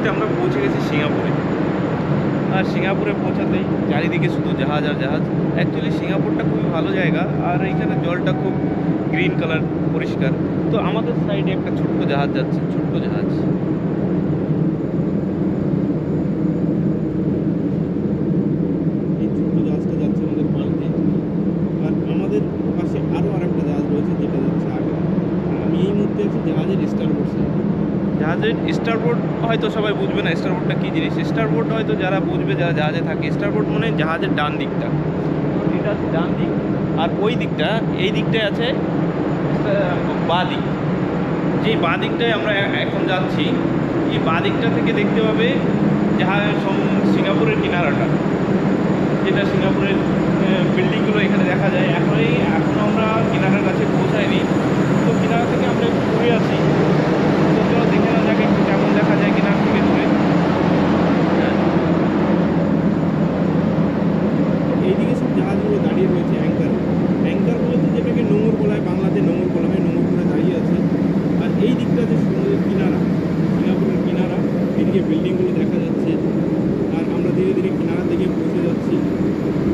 মুহূর্তে আমরা পৌঁছে গেছি সিঙ্গাপুরে। আর সিঙ্গাপুরে পৌঁছাতেই চারিদিকে শুধু জাহাজ আর জাহাজ। অ্যাকচুয়ালি সিঙ্গাপুরটা খুবই ভালো জায়গা, আর এইখানে জলটা খুব গ্রিন কালার পরিষ্কার। তো আমাদের সাইডে একটা ছোট্ট জাহাজ যাচ্ছে, ছোট্ট জাহাজ এই ছোট্ট জাহাজটা যাচ্ছে আমাদের পানিতে আর আমাদের পাশে আরও আরেকটা জাহাজ রয়েছে যেটা যাচ্ছে আগে আর আমি এই মুহূর্তে আছি জাহাজের স্টারবোর্ড সাইড জাহাজের স্টারবোর্ড হয়তো সবাই বুঝবে না স্টারবোর্ডটা কী জিনিস? স্টারবোর্ড হয়তো যারা বুঝবে, যারা জাহাজে থাকে স্টারবোর্ড মানে জাহাজের ডান দিকটা। এটা হচ্ছে ডান দিক। আর ওই দিকটা, এই দিকটায় আছে বাঁ দিক। যেই বাঁ দিকটায় আমরা এখন যাচ্ছি, এই বাঁ দিকটা থেকে দেখতে পাবে জাহাজ সিঙ্গাপুরের কিনারাটা যেটা সিঙ্গাপুরের বিল্ডিংগুলো এখানে দেখা যায় এখনই এখনও আমরা কিনারার কাছে পৌঁছাইনি তো কিনারা থেকে আমরা একটু ঘুরে আছি তো চলো দেখে নেওয়া যাক একটু কেমন দেখা যায় কিনার থেকে ঘুরে হ্যাঁ এইদিকে সব জাহাজগুলো দাঁড়িয়ে রয়েছে অ্যাঙ্কার অ্যাঙ্কার বলতে যেটাকে নোঙর বলা হয় বাংলাতে নোঙর বলা হয় নোঙর করে দাঁড়িয়ে আছে আর এই দিকটা যে সমুদ্রের কিনারা সিঙ্গাপুরের কিনারা এদিকে বিল্ডিংগুলো দেখা যাচ্ছে আর আমরা ধীরে ধীরে কিনারার দিকে পৌঁছে যাচ্ছি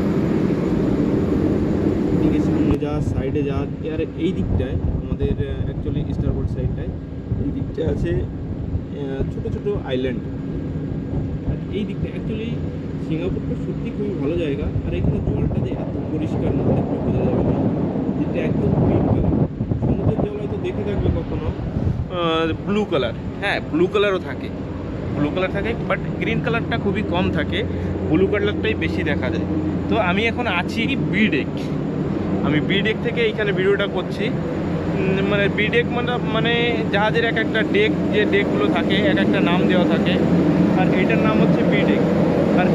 এদিকে সামনে যাওয়ার সাইডে যাওয়ার আর এই দিকটায়, আমাদের অ্যাকচুয়ালি স্টারবোর্ড সাইডটায় এই দিকটায় আছে ছোট ছোট আইল্যান্ড আর এই দিকটা অ্যাকচুয়ালি সিঙ্গাপুরটা সত্যি খুবই ভালো জায়গা, আর এখানে জলটা যে এত পরিষ্কার না বোঝা যাবে না, যেটা একদম গ্রিন সমুদ্রের জল হয়তো দেখে থাকবে কখনো ব্লু কালার হ্যাঁ ব্লু কালারও থাকে। ব্লু কালার থাকে বাট গ্রিন কালারটা খুবই কম থাকে। ব্লু কালারটাই বেশি দেখা যায়। তো আমি এখন আছি বি ডেক আমি বি ডেক থেকে এইখানে ভিডিওটা করছি। মানে বি ডেক মানে মানে জাহাজের এক একটা ডেক যে ডেকগুলো থাকে, এক একটা নাম দেওয়া থাকে। আর এইটার নাম হচ্ছে বি ডেক